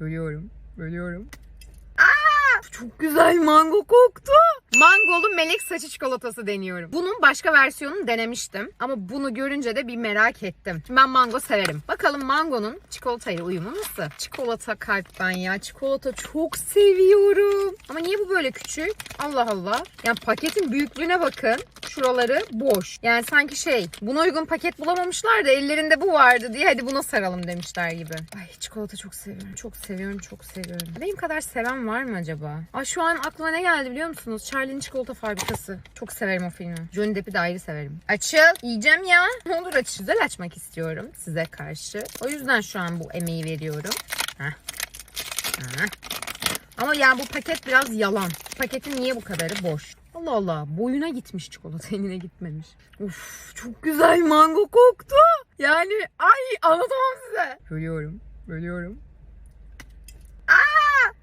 Bölüyorum. Bölüyorum. Aa! Çok güzel mango koktu. Mangolu melek saçı çikolatası deniyorum. Bunun başka versiyonunu denemiştim. Ama bunu görünce de bir merak ettim. Şimdi ben mango severim. Bakalım mangonun çikolatayla uyumu nasıl? Çikolata kalp ben ya. Çikolata çok seviyorum. Ama niye bu böyle küçük? Allah Allah. Yani paketin büyüklüğüne bakın. Şuraları boş. Yani sanki şey buna uygun paket bulamamışlar da ellerinde bu vardı diye hadi buna saralım demişler gibi. Ay çikolata çok seviyorum. Çok seviyorum. Çok seviyorum. Benim kadar seven var mı acaba? Ay şu an aklıma ne geldi biliyor musunuz? Charlie'nin çikolata fabrikası. Çok severim o filmi. Johnny Depp'i de ayrı severim. Açıl. Yiyeceğim ya. Ne olur aç. Güzel açmak istiyorum size karşı. O yüzden şu an bu emeği veriyorum. Heh. Heh. Ama yani bu paket biraz yalan. Paketin niye bu kadarı boş? Allah Allah boyuna gitmiş çikolata eline gitmemiş. Uf çok güzel mango koktu. Yani ay anlatamam size. Bölüyorum. Bölüyorum.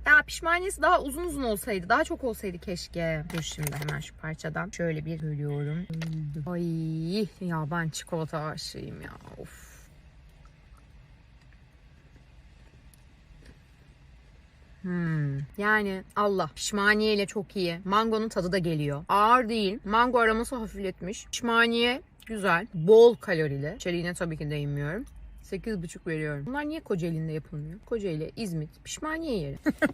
Ya pişmaniyesi daha uzun uzun olsaydı, daha çok olsaydı keşke. Dur şimdi hemen şu parçadan şöyle bir bölüyorum. Ay ya ben çikolata aşığıyım ya. Of. Hmm. Yani Allah pişmaniye çok iyi. Mangonun tadı da geliyor. Ağır değil. Mango aroması hafifletmiş. Pişmaniye güzel. Bol kalorili. İçeriğine tabii ki değinmiyorum. 8,5 veriyorum. Bunlar niye Kocaeli'nde yapılmıyor? Kocaeli, İzmit, pişmaniye yeri.